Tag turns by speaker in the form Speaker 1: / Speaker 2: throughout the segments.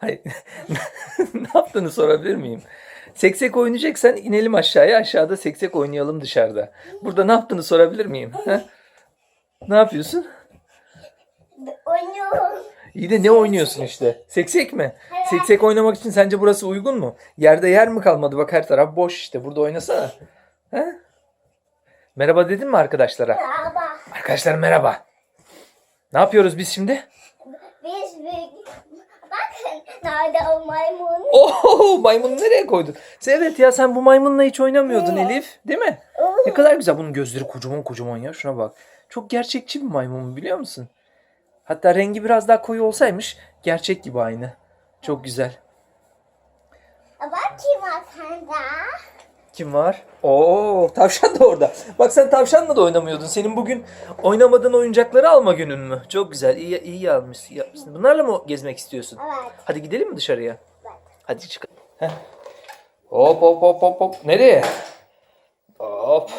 Speaker 1: Hayır. ne yaptığını sorabilir miyim? Seksek oynayacaksan inelim aşağıya. Aşağıda seksek oynayalım dışarıda. Burada ne yaptığını sorabilir miyim? Ha? Ne yapıyorsun?
Speaker 2: Oynuyorum.
Speaker 1: İyi de ne oynuyorsun işte? Seksek mi? Seksek oynamak için sence burası uygun mu? Yerde yer mi kalmadı? Bak her taraf boş işte. Burada oynasana. Ha? Merhaba dedin mi arkadaşlara?
Speaker 2: Merhaba.
Speaker 1: Arkadaşlar merhaba. Ne yapıyoruz biz şimdi?
Speaker 2: Nerede o maymun?
Speaker 1: Oo maymunu nereye koydun? Evet ya sen bu maymunla hiç oynamıyordun Elif. Değil mi? Ne kadar güzel. Bunun gözleri kocaman kocaman ya. Şuna bak. Çok gerçekçi bir maymun biliyor musun? Hatta rengi biraz daha koyu olsaymış gerçek gibi aynı. Çok güzel.
Speaker 2: Bak kim var sende?
Speaker 1: Kim var? Oo, tavşan da orada. Bak sen tavşanla da oynamıyordun. Senin bugün oynamadığın oyuncakları alma günün mü? Çok güzel. İyi iyi almışsın. iyi yapmışsın. Bunlarla mı gezmek istiyorsun?
Speaker 2: Evet.
Speaker 1: Hadi gidelim mi dışarıya? Hadi çıkalım. Heh. Hop hop hop hop hop. Nereye? Hop.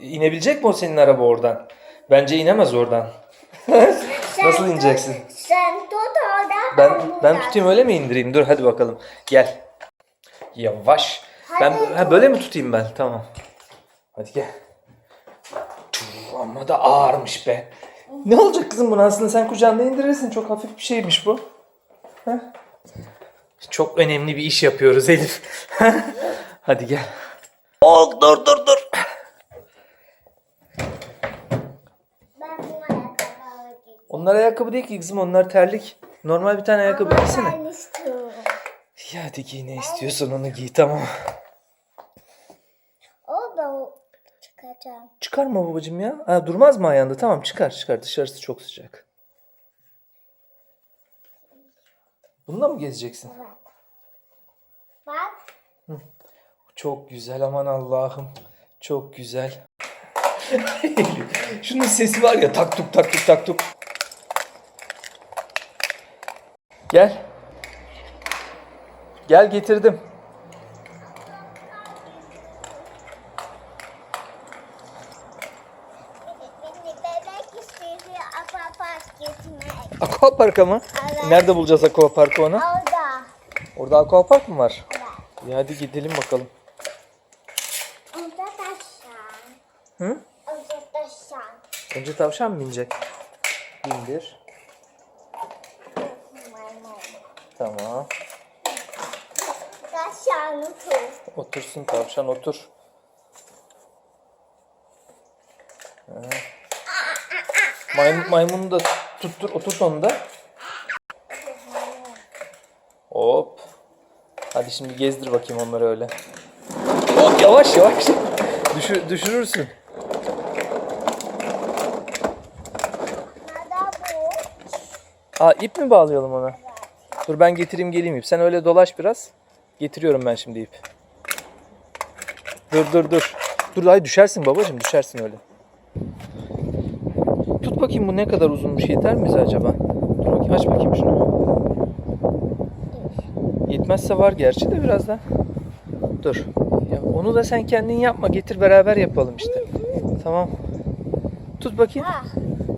Speaker 1: İnebilecek mi o senin araba oradan? Bence inemez oradan. Nasıl
Speaker 2: Sen
Speaker 1: ineceksin?
Speaker 2: tut- Sen tut orada.
Speaker 1: Ben ben tutayım öyle mi indireyim? Dur hadi bakalım. Gel. Yavaş. Ben ha, böyle mi tutayım ben? Tamam. Hadi gel. Tüh, Amma da ağırmış be. Ne olacak kızım bunu aslında sen kucağında indirirsin. Çok hafif bir şeymiş bu. Heh. Çok önemli bir iş yapıyoruz Elif. Hadi gel. Oh, dur dur dur. Onlar ayakkabı değil ki kızım onlar terlik. Normal bir tane ayakkabı giysene.
Speaker 2: ben istiyorum.
Speaker 1: Ya hadi giy ne istiyorsan onu giy tamam.
Speaker 2: O ben çıkacağım.
Speaker 1: Çıkarma babacığım ya. Ha, durmaz mı ayağında? Tamam çıkar çıkar. Dışarısı çok sıcak. Bununla mı gezeceksin?
Speaker 2: Bak.
Speaker 1: Çok güzel aman Allah'ım. Çok güzel. Şunun sesi var ya tak tuk tak tuk tak tuk. Gel. Gel getirdim.
Speaker 2: Beni bebek istiyor apapas gitmek.
Speaker 1: Aquapark'a mı?
Speaker 2: Evet.
Speaker 1: Nerede bulacağız Aquapark'ı onu?
Speaker 2: Orada.
Speaker 1: Orada Aquapark mı var?
Speaker 2: Evet.
Speaker 1: İyi hadi gidelim bakalım.
Speaker 2: Orada taşan.
Speaker 1: Hı?
Speaker 2: Orada taşan.
Speaker 1: Önce tavşan mı binecek? Bindir. Tamam.
Speaker 2: Taşan tut.
Speaker 1: Otursun tavşan otur. Maymun, maymunu da tuttur, oturt onu da. Hop. Hadi şimdi gezdir bakayım onları öyle. Hop yavaş yavaş. Düşür, düşürürsün. Aa ip mi bağlayalım ona? Dur ben getireyim geleyim ip. Sen öyle dolaş biraz. Getiriyorum ben şimdi ip. Dur dur dur. Dur ay düşersin babacığım düşersin öyle. Tut bakayım bu ne kadar uzunmuş yeter mi bize acaba? Dur bakayım aç bakayım şunu. Yetmezse var gerçi de biraz da. Dur. Ya onu da sen kendin yapma. Getir beraber yapalım işte. Tamam. Tut bakayım.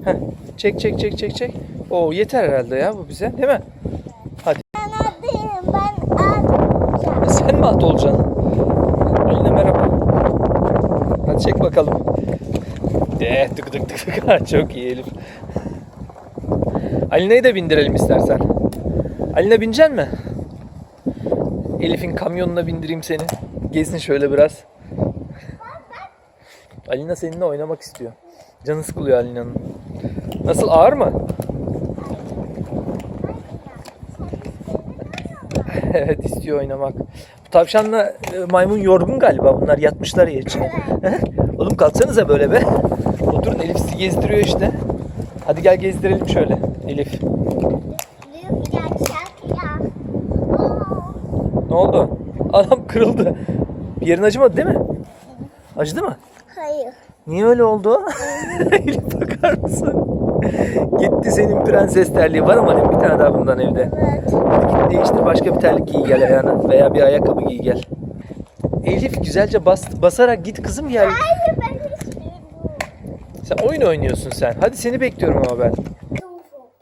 Speaker 1: Heh. Çek çek çek çek çek. Oo yeter herhalde ya bu bize değil mi? Hadi.
Speaker 2: Ben adayım. Ben atacağım.
Speaker 1: Sen mi at olacaksın? Eline merhaba. Hadi çek bakalım. De tık tık tık tık. Ha, Çok iyi Elif. Aline'yi de bindirelim istersen. Aline binecek mi? Elif'in kamyonuna bindireyim seni. Gezin şöyle biraz. Alina seninle oynamak istiyor. Canı sıkılıyor Alina'nın. Nasıl ağır mı? evet istiyor oynamak. Bu tavşanla e, maymun yorgun galiba. Bunlar yatmışlar ya içine. Oğlum kalksanıza böyle be. Oturun Elif sizi gezdiriyor işte. Hadi gel gezdirelim şöyle Elif. Ne oldu? Adam kırıldı. Bir yerin acımadı değil mi? Acıdı mı?
Speaker 2: Hayır.
Speaker 1: Niye öyle oldu? Elif bakar mısın? Gitti senin prenses terliği var ama bir tane daha bundan evde.
Speaker 2: Evet.
Speaker 1: Git değiştir başka bir terlik giy gel ayağına veya bir ayakkabı giy gel. Elif güzelce bas, basarak git kızım gel.
Speaker 2: Hayır.
Speaker 1: Sen oyun oynuyorsun sen. Hadi seni bekliyorum ama ben.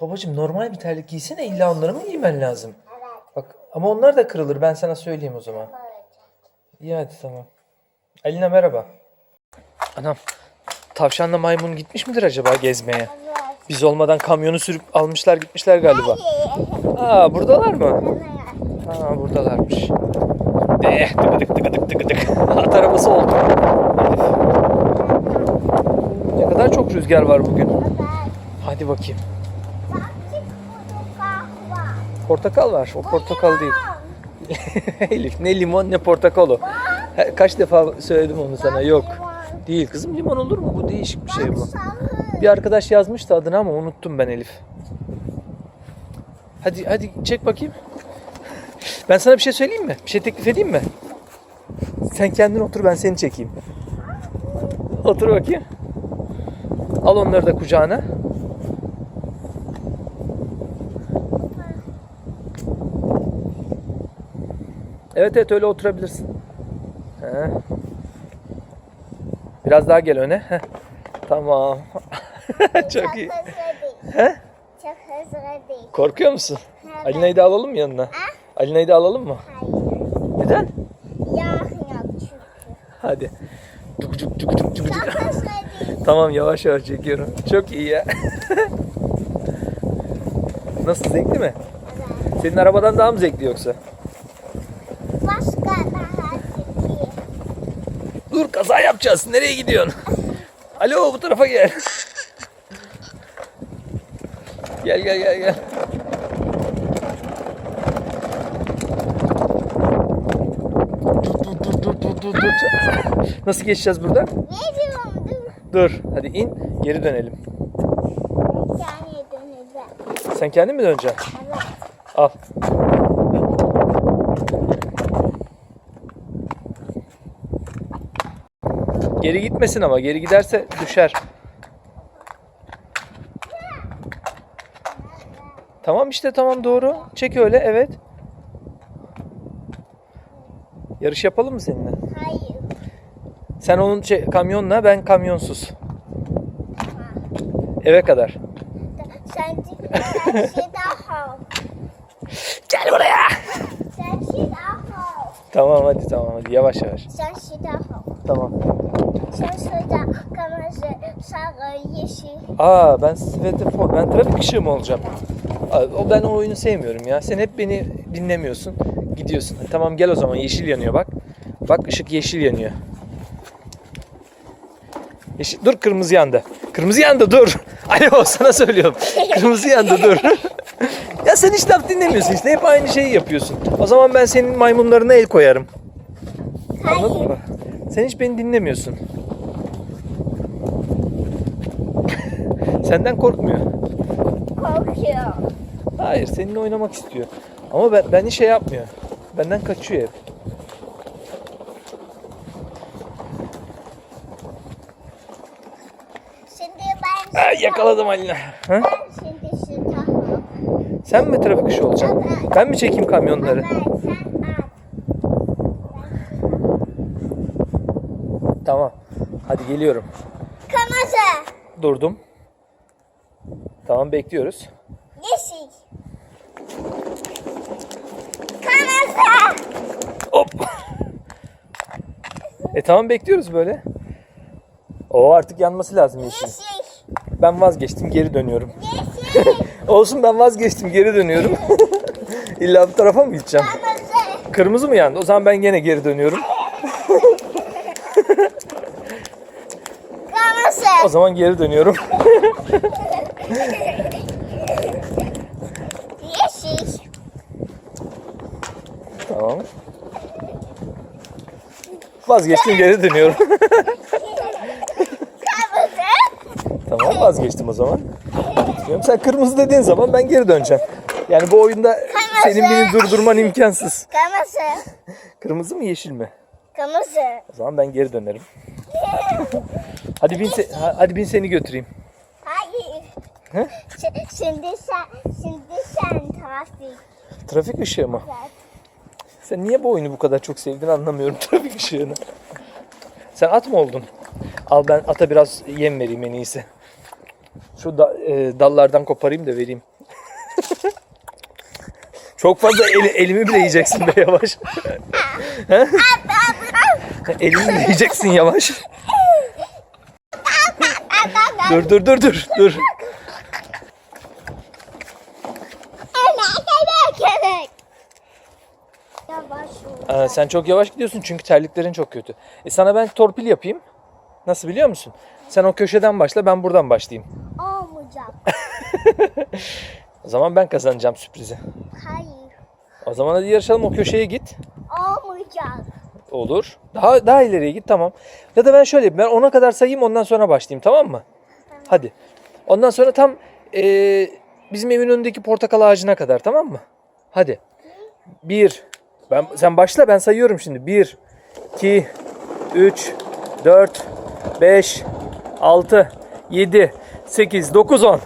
Speaker 1: Babacım normal bir terlik giysene illa onları mı giymen lazım?
Speaker 2: Evet.
Speaker 1: Ama onlar da kırılır. Ben sana söyleyeyim o zaman. İyi hadi tamam. Alina merhaba. Anam. Tavşanla maymun gitmiş midir acaba gezmeye? Biz olmadan kamyonu sürüp almışlar gitmişler galiba. Aa buradalar mı? Aa buradalarmış. Eh tıkıdık tıkıdık tıkıdık. At arabası oldu. Elif. Ne kadar çok rüzgar var bugün. Hadi bakayım.
Speaker 2: Portakal var.
Speaker 1: O portakal değil. Elif ne limon ne portakal Kaç defa söyledim onu sana. Yok. Değil kızım limon olur mu? Bu değişik bir şey bu. Bir arkadaş yazmıştı adını ama unuttum ben Elif. Hadi hadi çek bakayım. Ben sana bir şey söyleyeyim mi? Bir şey teklif edeyim mi? Sen kendin otur ben seni çekeyim. Otur bakayım. Al onları da kucağına. Evet evet öyle oturabilirsin. He. Biraz daha gel öne. Heh. Tamam. Çok iyi. He?
Speaker 2: Çok hızlı değil.
Speaker 1: Korkuyor musun?
Speaker 2: Evet.
Speaker 1: Alina'yı da alalım mı yanına? Alina'yı da alalım mı?
Speaker 2: Hayır.
Speaker 1: Neden?
Speaker 2: Yağ yok çünkü.
Speaker 1: Hadi.
Speaker 2: Çok hızlı.
Speaker 1: Tamam yavaş yavaş çekiyorum. Çok iyi ya. Nasıl zevkli mi?
Speaker 2: Evet.
Speaker 1: Senin arabadan daha mı zevkli yoksa?
Speaker 2: Başka daha iyi.
Speaker 1: Dur kaza yapacağız. Nereye gidiyorsun? Alo bu tarafa gel. Gel gel gel gel. Dur dur dur dur dur dur. Nasıl geçeceğiz buradan?
Speaker 2: Ne?
Speaker 1: Dur hadi in geri dönelim. Sen kendin mi döneceksin?
Speaker 2: Evet.
Speaker 1: Al. Geri gitmesin ama geri giderse düşer. Tamam işte tamam doğru. Çek öyle evet. Yarış yapalım mı seninle?
Speaker 2: Hayır.
Speaker 1: Sen onun şey, kamyonla ben kamyonsuz. Eve kadar.
Speaker 2: Sen sen şey daha.
Speaker 1: Gel buraya.
Speaker 2: Sen şey daha.
Speaker 1: Tamam hadi tamam hadi yavaş yavaş.
Speaker 2: Sen şey daha.
Speaker 1: Tamam.
Speaker 2: Sen şurada kırmızı, sarı, yeşil.
Speaker 1: Aa ben svetofor, ben trafik ışığı mı olacağım? O ben o oyunu sevmiyorum ya. Sen hep beni dinlemiyorsun. Gidiyorsun. Tamam gel o zaman yeşil yanıyor bak. Bak ışık yeşil yanıyor. Yeşil, dur kırmızı yandı. Kırmızı yandı dur. Alo sana söylüyorum. Kırmızı yandı dur. ya sen hiç laf dinlemiyorsun işte. Hep aynı şeyi yapıyorsun. O zaman ben senin maymunlarına el koyarım. Anladın mı? Sen hiç beni dinlemiyorsun. Senden korkmuyor.
Speaker 2: Korkuyor.
Speaker 1: Hayır, seninle oynamak istiyor. Ama ben, beni şey yapmıyor. Benden kaçıyor hep.
Speaker 2: Şimdi ben
Speaker 1: Aa, yakaladım Alina. Ha? Sen mi trafik ışığı olacaksın? Ben mi çekeyim kamyonları?
Speaker 2: Evet sen at.
Speaker 1: Tamam. Hadi geliyorum.
Speaker 2: Kırmızı,
Speaker 1: Durdum. Tamam bekliyoruz.
Speaker 2: yeşil. Kırmızı.
Speaker 1: Hop. E tamam bekliyoruz böyle. O artık yanması lazım yeşil.
Speaker 2: Yeşil.
Speaker 1: Ben vazgeçtim geri dönüyorum. Olsun ben vazgeçtim geri dönüyorum. İlla bu tarafa mı gideceğim?
Speaker 2: Kırmızı.
Speaker 1: Mı yandı? O zaman ben gene geri dönüyorum. O zaman geri dönüyorum. Tamam. Vazgeçtim geri dönüyorum.
Speaker 2: Kırmızı.
Speaker 1: tamam vazgeçtim o zaman. Sen kırmızı dediğin zaman ben geri döneceğim. Yani bu oyunda senin beni durdurman imkansız.
Speaker 2: Kırmızı.
Speaker 1: Kırmızı mı yeşil mi?
Speaker 2: Kırmızı.
Speaker 1: O zaman ben geri dönerim. Hadi bin, se- ha- hadi bin seni götüreyim.
Speaker 2: Hayır.
Speaker 1: He?
Speaker 2: Şimdi sen, şimdi sen trafik.
Speaker 1: Trafik ışığı mı?
Speaker 2: Evet.
Speaker 1: Sen niye bu oyunu bu kadar çok sevdin anlamıyorum trafik ışığını. Sen at mı oldun? Al ben ata biraz yem vereyim en iyisi. Şu da, e, dallardan koparayım da vereyim. Çok fazla eli- elimi bile yiyeceksin be yavaş. Elimi bile yiyeceksin yavaş. dur dur dur dur dur. Aa, sen çok yavaş gidiyorsun çünkü terliklerin çok kötü. E sana ben torpil yapayım. Nasıl biliyor musun? Sen o köşeden başla ben buradan başlayayım.
Speaker 2: Olmayacak.
Speaker 1: O zaman ben kazanacağım sürprizi.
Speaker 2: Hayır.
Speaker 1: O zaman hadi yarışalım o köşeye git.
Speaker 2: Olmayacak.
Speaker 1: Olur. Daha daha ileriye git tamam. Ya da ben şöyle yapayım. Ben ona kadar sayayım ondan sonra başlayayım tamam mı? Hadi. Ondan sonra tam eee, bizim evin önündeki portakal ağacına kadar tamam mı? Hadi. Bir. Ben, sen başla ben sayıyorum şimdi. Bir, iki, üç, dört, beş, altı, yedi, sekiz, dokuz, on.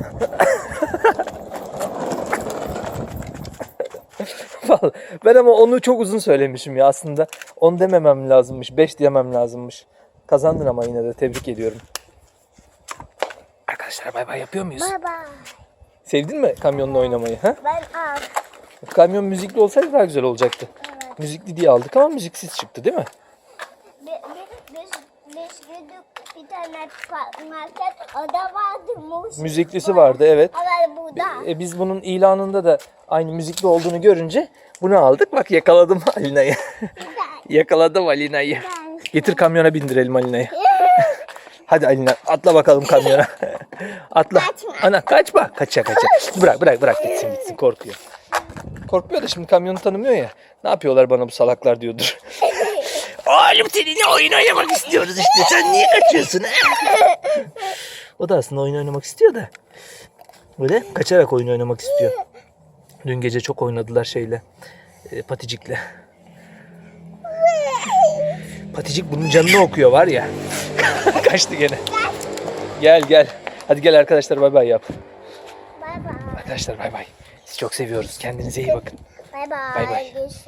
Speaker 1: Vallahi ben ama onu çok uzun söylemişim ya aslında. 10 dememem lazımmış. 5 diyemem lazımmış. Kazandın ama yine de tebrik ediyorum. Arkadaşlar bay bay yapıyor muyuz?
Speaker 2: Bye bye.
Speaker 1: Sevdin mi kamyonla oynamayı? Ha?
Speaker 2: Ben al.
Speaker 1: Kamyon müzikli olsaydı daha güzel olacaktı.
Speaker 2: Evet.
Speaker 1: Müzikli diye aldık ama müziksiz çıktı değil mi?
Speaker 2: Bi- bi- Biz, biz gidip bir tane market orada vardı müzik.
Speaker 1: Müziklisi vardı evet.
Speaker 2: Burada.
Speaker 1: E, biz bunun ilanında da aynı müzikli olduğunu görünce bunu aldık. Bak yakaladım Alina'yı. yakaladım Alina'yı. Getir kamyona bindirelim Alina'yı. Hadi Alina atla bakalım kamyona. atla.
Speaker 2: Kaçma.
Speaker 1: Ana kaçma. Kaça kaça. Bırak bırak bırak gitsin gitsin korkuyor. Korkmuyor da şimdi kamyonu tanımıyor ya. Ne yapıyorlar bana bu salaklar diyordur. Oğlum seninle oyun oynamak istiyoruz işte. Sen niye kaçıyorsun? o da aslında oyun oynamak istiyor da. Böyle kaçarak oyun oynamak istiyor. Dün gece çok oynadılar şeyle. e, paticikle. Paticik bunun canını okuyor var ya. Kaçtı gene. Gel gel. Hadi gel arkadaşlar bay bay yap.
Speaker 2: Bye bye.
Speaker 1: Arkadaşlar bay bay. Sizi çok seviyoruz. Kendinize iyi bakın.
Speaker 2: Bye.
Speaker 1: Bay bay.
Speaker 2: Görüşürüz.